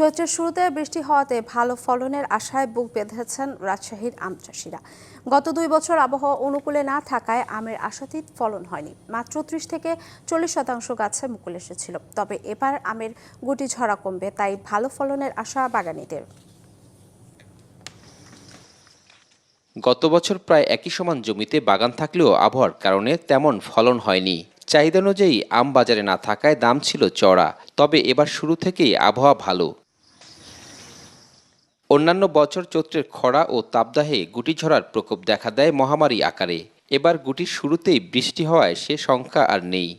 চৈত্রের শুরুতে বৃষ্টি হওয়াতে ভালো ফলনের আশায় বুক বেঁধেছেন রাজশাহীর আম চাষিরা। গত দুই বছর আবহাওয়া অনুকূলে না থাকায় আমের আশাতীত ফলন হয়নি। মাত্র ত্রিশ থেকে চল্লিশ শতাংশ গাছে মুকুল এসেছিল। তবে এবার আমের গুটি ঝরা কমবে, তাই ভালো ফলনের আশা বাগানীদের। গত বছর প্রায় একই সমান জমিতে বাগান থাকলেও আবহাওয়ার কারণে তেমন ফলন হয়নি। চাহিদা অনুযায়ী আম বাজারে না থাকায় দাম ছিল চড়া তবে এবার শুরু থেকেই আবহাওয়া ভালো। অন্যান্য বছর চৈত্রের খরা ও তাপদাহে গুটি ঝরার প্রকোপ দেখা দেয় মহামারী আকারে। এবার গুটির শুরুতেই বৃষ্টি হওয়ায় সে সংখ্যা আর নেই।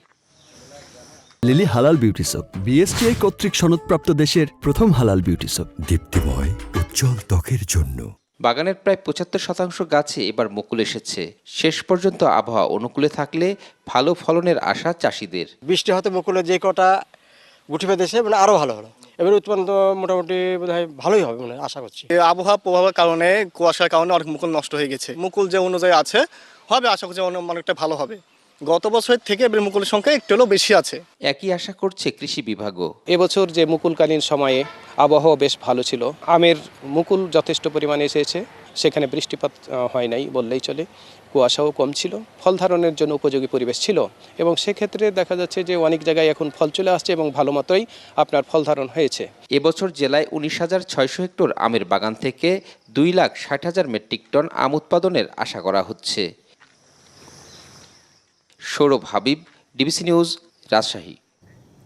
লিলি হালাল বিউটি সোপ বিএসটিআই কর্তৃক সনদপ্রাপ্ত দেশের প্রথম হালাল বিউটি সোপ দীপ্তিময় উজ্জ্বল ত্বকের জন্য। বাগানের প্রায় পঁচাত্তর শতাংশ গাছে এবার মুকুল এসেছে। শেষ পর্যন্ত আবহাওয়া অনুকূলে থাকলে ভালো ফলনের আশা চাষিদের। বৃষ্টি হতে বকুলে যে কটা গুটি পেতেছে মানে আরও ভালো হলো। এবার উৎপাদন তো মোটামুটি বোধ হয় ভালোই হবে মানে আশা করছি। এই আবহাওয়া প্রভাবের কারণে কুয়াশার কারণে অনেক মুকুল নষ্ট হয়ে গেছে। মুকুল যে অনুযায়ী আছে হবে আশা করছি অনেক- অনেকটা ভালো হবে। গত বছরের থেকে এবার মুকুলের সংখ্যা একটু হলেও বেশি আছে। একই আশা করছে কৃষি বিভাগও। এবছর যে মুকুলকালীন সময়ে আবহাওয়া বেশ ভালো ছিল। আমের মুকুল যথেষ্ট পরিমাণে এসেছে, সেখানে বৃষ্টিপাত হয় নাই বললেই চলে। কুয়াশাও কম ছিল, ফল ধারণের জন্য উপযোগী পরিবেশ ছিল এবং সেক্ষেত্রে দেখা যাচ্ছে যে অনেক জায়গায় এখন ফল চলে আসছে এবং ভালো মতোই আপনার ফল ধারণ হয়েছে। এবছর জেলায় উনিশ হাজার ছয়শো হেক্টর আমের বাগান থেকে দুই লাখ ষাট হাজার মেট্রিক টন আম উৎপাদনের আশা করা হচ্ছে। Saurav Habib, DBC news, Rajshahi.